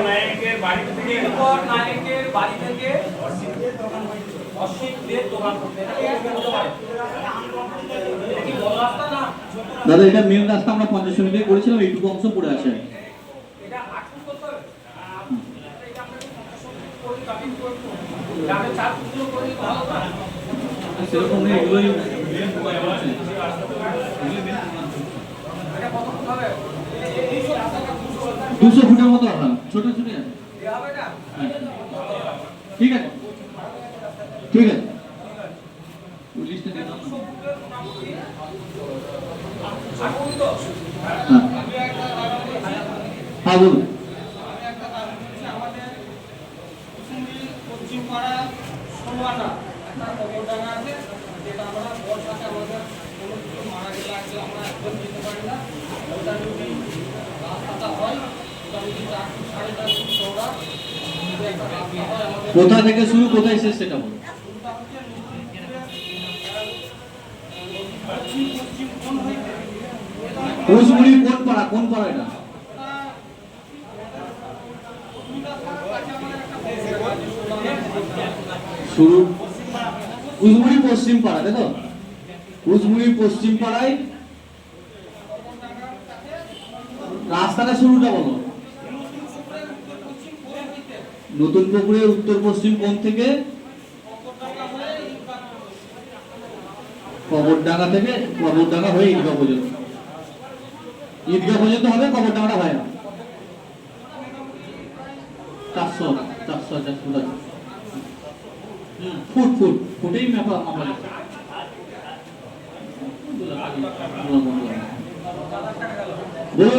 নায়কের বাড়ি থেকে নায়কের বাড়ি থেকে দোকান করতে দাদা এটা মেন রাস্তা আমরা পঞ্চাশ মিনিটে করেছিলাম এইটুকু অংশ পড়ে আছে। এটা আট ফুট করতে হবে এটা আপনাকে পঞ্চাশ ফুট করে কাটিং করে গ্রামে চার ফুটগুলো করে দিতে ভালো না সেরকম নেই এগুলোই এটা কত ফুট হবে এই- এই সব রাস্তাটা দুশো ফুট ফুটের মতো হবে ছোট ছোট না ঠিক আছে। ঠিক আছে। হ্যাঁ হ্যাঁ আমরা বর্ষাতে আমাদের মারা আমরা একদম পারি না ওটা যদি রাস্তাটা হয় ওটা যদি চার ফুট সাড়ে চার ফুট চৌড়া যদি একটা রাস্তা হয় আমাদের কোথা থেকে শুরু, কোথায় শেষ সেটা পশ্চিম কোন পাড়া কোন পাড়া এটা? শুরু। কুচমুড়ি পশ্চিম পাড়া, তাই তো? পশ্চিম পাড়ায়। রাস্তাটা শুরুটা বলো। নতুন পুকুরের উত্তর পশ্চিম কোণ থেকে কবরডাঙ্গা থেকে কবরডাঙ্গা হয়ে পর্যন্ত। পর্যন্ত হবে হয় না। ফুট ফুট ফুট, ফুটেই বলুন